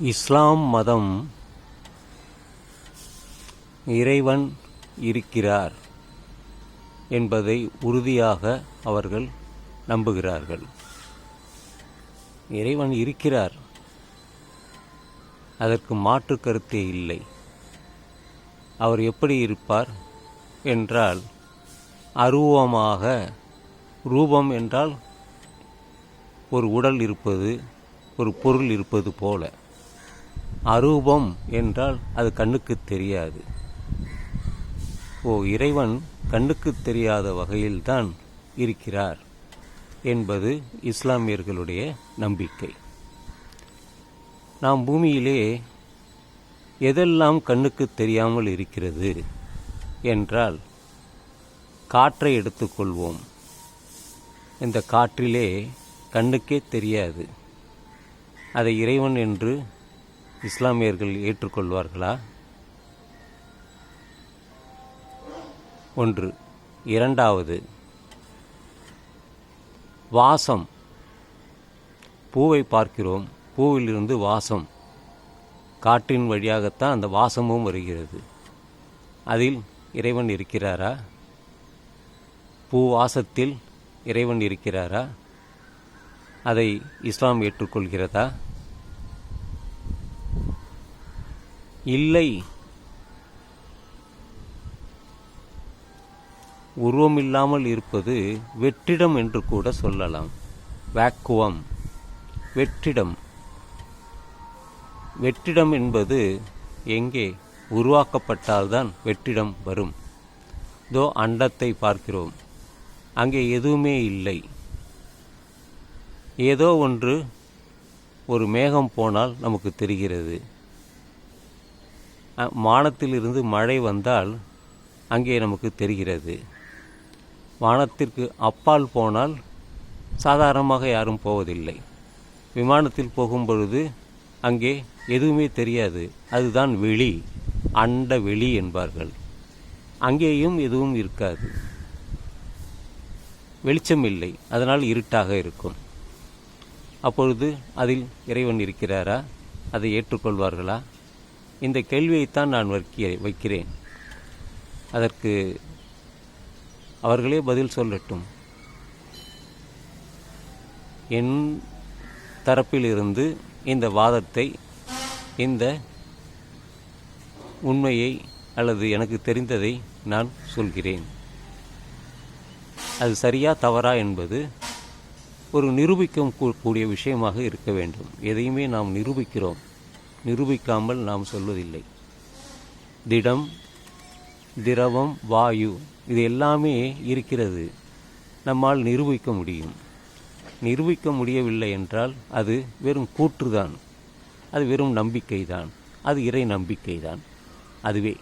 இஸ்லாம் மதம் இறைவன் இருக்கிறார் என்பதை உறுதியாக அவர்கள் நம்புகிறார்கள். இறைவன் இருக்கிறார். அதற்கு மாற்று கருத்தே இல்லை. அவர் எப்படி இருப்பார் என்றால் அருவமாக ரூபம் என்றால் ஒரு உடல் இருப்பது ஒரு பொருள் இருப்பது போல. அரூபம் என்றால் அது கண்ணுக்கு தெரியாது. ஓ இறைவன் கண்ணுக்கு தெரியாத வகையில்தான் இருக்கிறார் என்பது இஸ்லாமியர்களுடைய நம்பிக்கை. நாம் பூமியிலே எதெல்லாம் கண்ணுக்கு தெரியாமல் இருக்கிறது என்றால் காற்றை எடுத்துக்கொள்வோம். இந்த காற்றிலே கண்ணுக்கே தெரியாது. அதை இறைவன் என்று இஸ்லாமியர்கள் ஏற்றுக்கொள்வார்களா? ஒன்று. இரண்டாவது. வாசம். பூவை பார்க்கிறோம். பூவிலிருந்து வாசம். காற்றின் வழியாகத்தான் அந்த வாசமும் வருகிறது. அதில் இறைவன் இருக்கிறாரா? பூ வாசத்தில் இறைவன் இருக்கிறாரா? அதை இஸ்லாம் ஏற்றுக்கொள்கிறதா? இல்லை. உருவமில்லாமல் இருப்பது வெற்றிடம் என்று கூட சொல்லலாம். வேக்குவம் வெற்றிடம். வெற்றிடம் என்பது எங்கே உருவாக்கப்பட்டால்தான் வெற்றிடம் வரும். தோ அண்டத்தை பார்க்கிறோம். அங்கே எதுவுமே இல்லை. ஏதோ ஒன்று ஒரு மேகம் போனால் நமக்கு தெரிகிறது. வானத்திலிருந்து மழை வந்தால் அங்கே நமக்கு தெரிகிறது. வானத்திற்கு அப்பால் போனால் சாதாரணமாக யாரும் போவதில்லை. விமானத்தில் போகும் பொழுது அங்கே எதுவுமே தெரியாது. அதுதான் வெளி அண்ட வெளி என்பார்கள். அங்கேயும் எதுவும் இருக்காது. வெளிச்சம் இல்லை அதனால் இருட்டாக இருக்கும். அப்பொழுது அதில் இறைவன் இருக்கிறாரா? அதை ஏற்றுக்கொள்வார்களா? இந்த கேள்வியைத்தான் நான் வைக்க வைக்கிறேன். அதற்கு அவர்களே பதில் சொல்லட்டும். என் தரப்பிலிருந்து இந்த வாதத்தை இந்த உண்மையை அல்லது எனக்கு தெரிந்ததை நான் சொல்கிறேன். அது சரியா தவறா என்பது ஒரு நிரூபிக்க கூடிய விஷயமாக இருக்க வேண்டும். எதையுமே நாம் நிரூபிக்கிறோம். நிரூபிக்காமல் நாம் சொல்வதில்லை. திடம் திரவம் வாயு இது எல்லாமே இருக்கிறது. நம்மால் நிரூபிக்க முடியும். நிரூபிக்க முடியவில்லை என்றால் அது வெறும் கூற்றுதான். அது வெறும் நம்பிக்கைதான். அது இறை நம்பிக்கைதான். அதுவே.